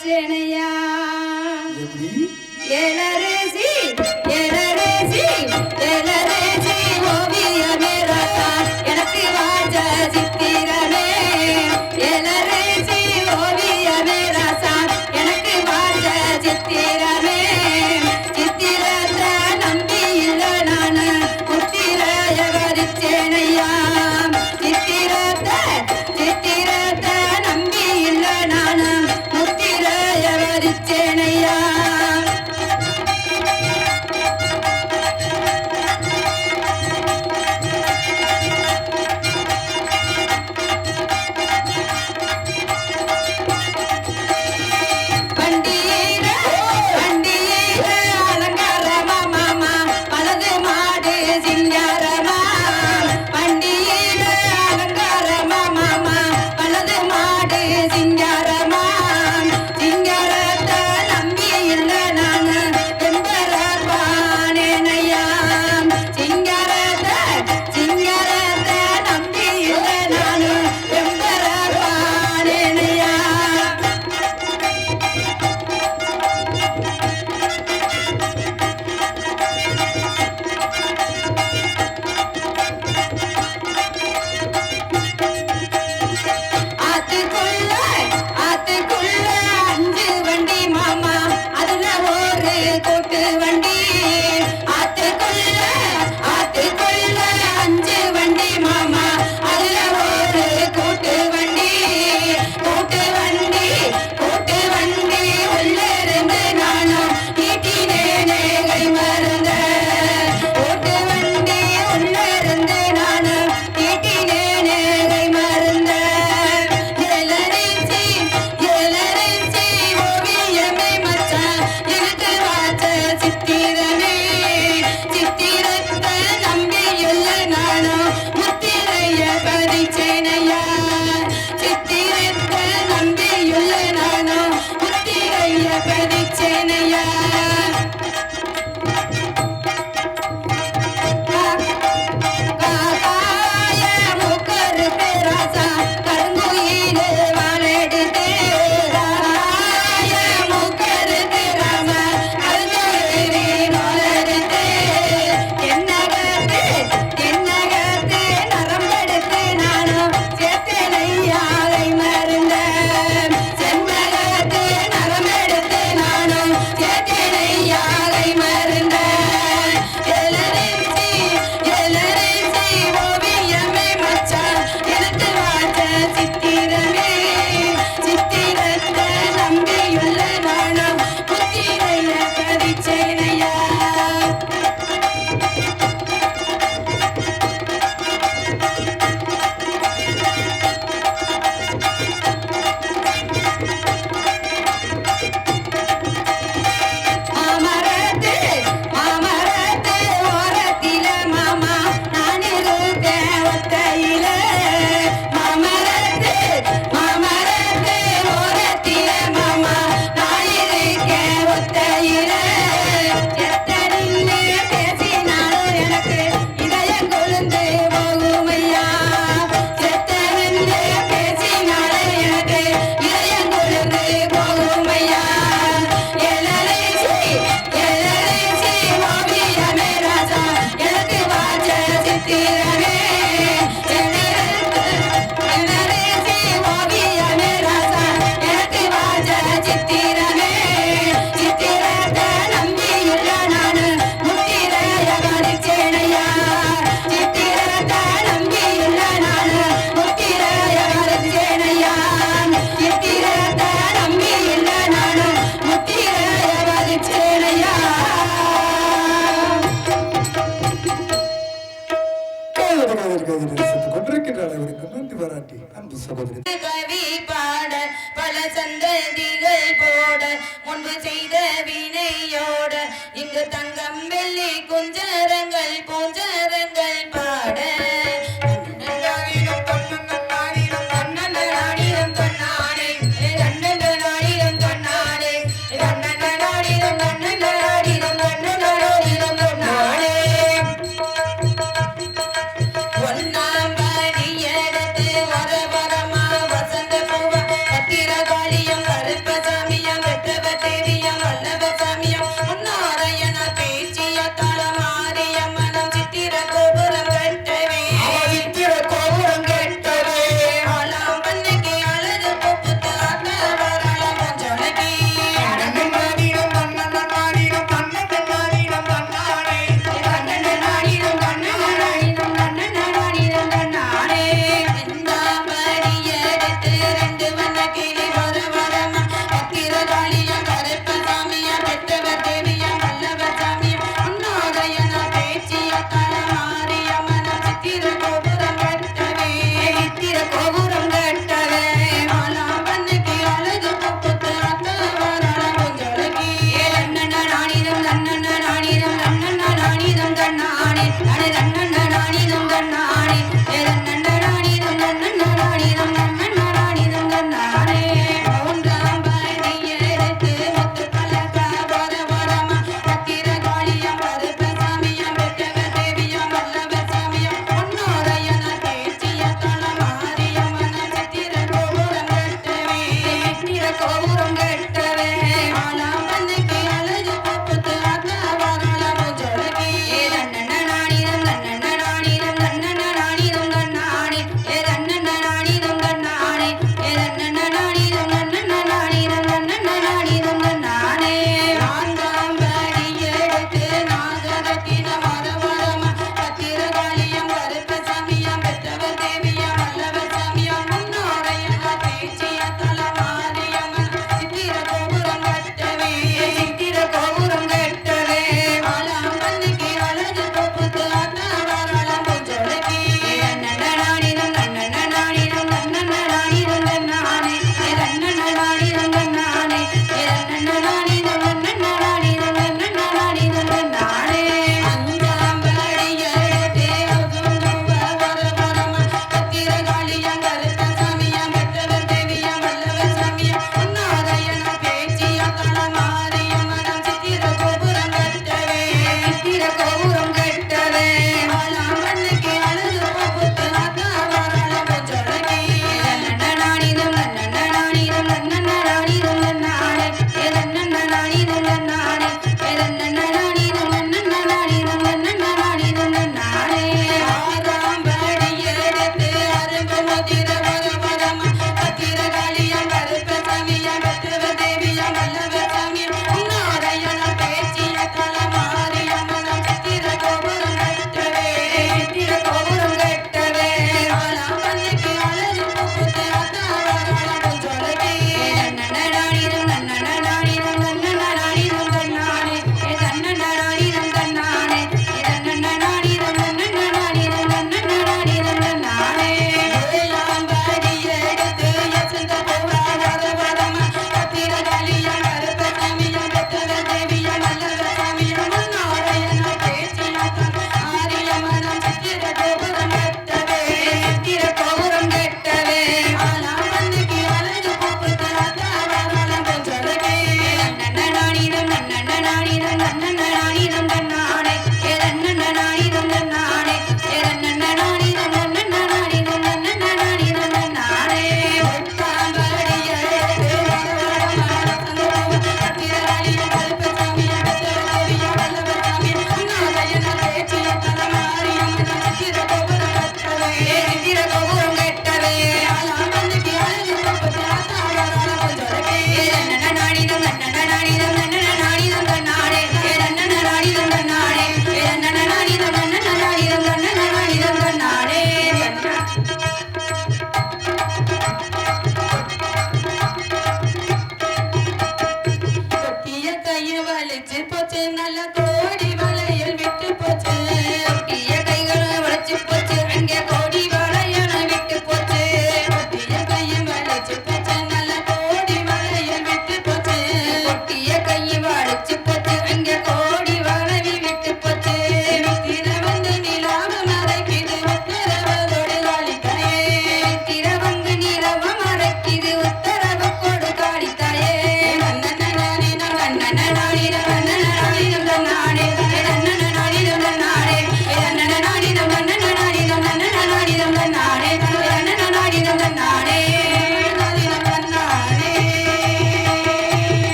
வச்சனையா எப்படி எலரேசி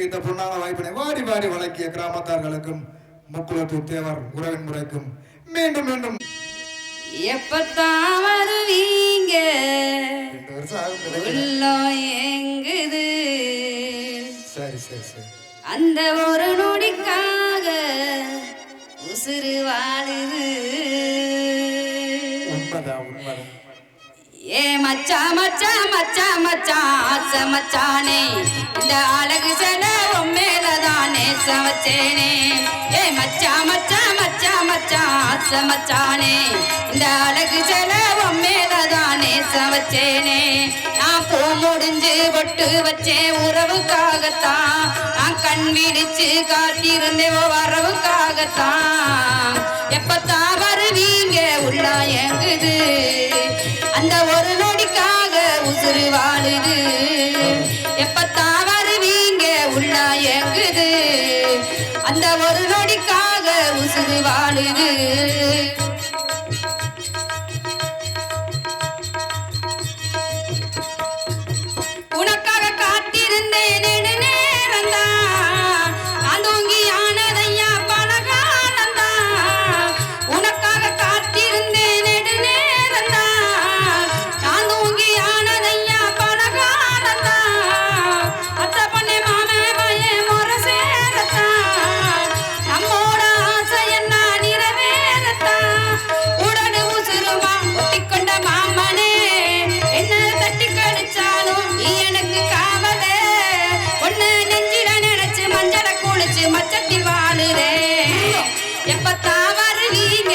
எங்களுக்கு இந்த பொன்னான வாய்ப்பினை வாடி வாடி வழங்கிய கிராமத்தார்களுக்கும் முக்குளத்து தேவர் உறவின் முறைக்கும் மீண்டும் மீண்டும் எப்பத்தான் வருவீங்க? எங்குது சரி சரி சரி. அந்த ஒரு நொடிக்காக உசுறு வாழுது. மச்சா மச்சா மச்சா மச்சா ஆசை மச்சானே. இந்த அழகு செல உண்மையிலதானே சமச்சேனே ஏ மச்சா மச்சா மச்சா மச்சா ஆசை மச்சானே. இந்த அழகு செல உண்மையிலதானே சமச்சேனே நான் பூ முடிஞ்சு பொட்டு வச்சேன் உறவுக்காகத்தான். நான் கண் விடிச்சு காத்திருந்தேன் வரவுக்காகத்தான். எப்பத்தான் வருவீங்க உள்ளா எங்குது அந்த ஒரு நொடிக்காக உசுறு வாழுது. எப்பத்தான் வருவீங்க உள்ளா எங்குது அந்த ஒரு நொடிக்காக உசுறு வாழுது. வச்சு குளிச்சு மச்சட்டி வாழுறே. எப்பத்தா வருவீங்க?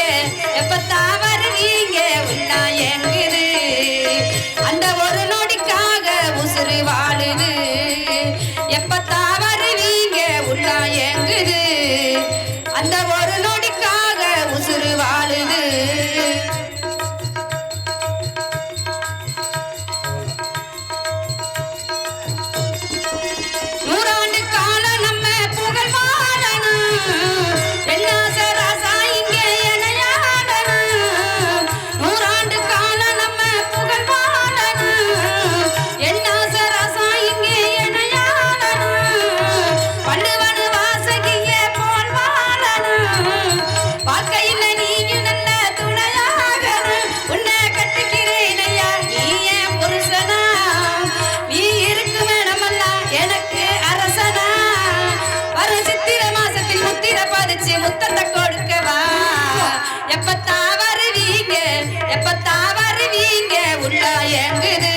எப்பத்தா வருவீங்க? உள்ளா எங்குது முத்தத்தை கொடுக்கவா? எப்பத்தா வருவீங்க? எப்பத்தா வருவீங்க? உள்ள எங்குது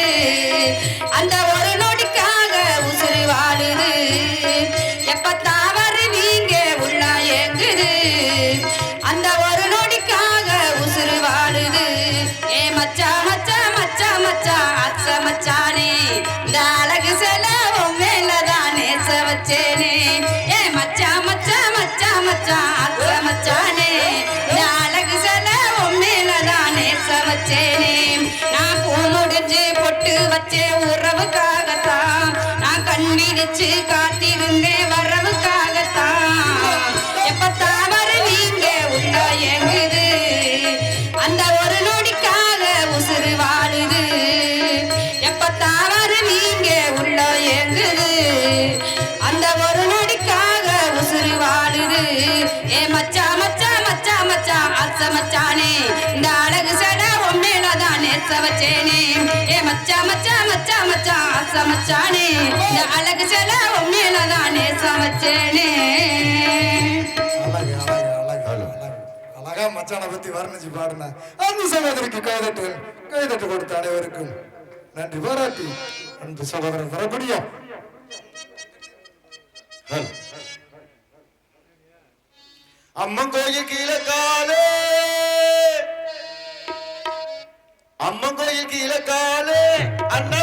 அந்த ஒரு நொடிக்காக உசுறு வாழுது எப்பத்தா வருவீங்க? உள்ள எங்குது அந்த ஒரு நொடிக்காக உசுறு வாழுது ஏ மச்சா மச்சா மச்சா மச்சா அச்ச மச்சானே. இந்த அழகு வச்சேனே. நான் பூ முடிஞ்சு பொட்டு வச்சே உறவுக்காகத்தான். நான் கண் விழிச்சு காத்திருந்தேன் வரவுக்காகத்தான் தாமர நீங்க உண்டா எங்குது அந்த ஒரு நொடிக்காக உசுறு வாழுது. எப்ப தாமர நீங்க உள்ளா எங்குது அந்த ஒரு நொடிக்காக உசுறு வாழுது. ஏ மச்சா மச்சா மச்சா மச்சா அச்ச மச்சானே. இந்த நேச வச்சேனே ஏ மச்சா மச்சா மச்சா மச்சா அச்ச மச்சானே இந்த அழகு சட உண்மையிலதான் நேச வச்சேனே அழகா பத்தி வர்ணிச்சு பாடுன அந்த சகோதரிக்கு கைதட்டு கைதட்டு கொடுத்த அனைவருக்கும் நன்றி பாராட்டி அன்பு சகோதரர் வரபடியா அம்மன் கோயில் கீழே காலே. அம்மன் கோயில் அண்ணா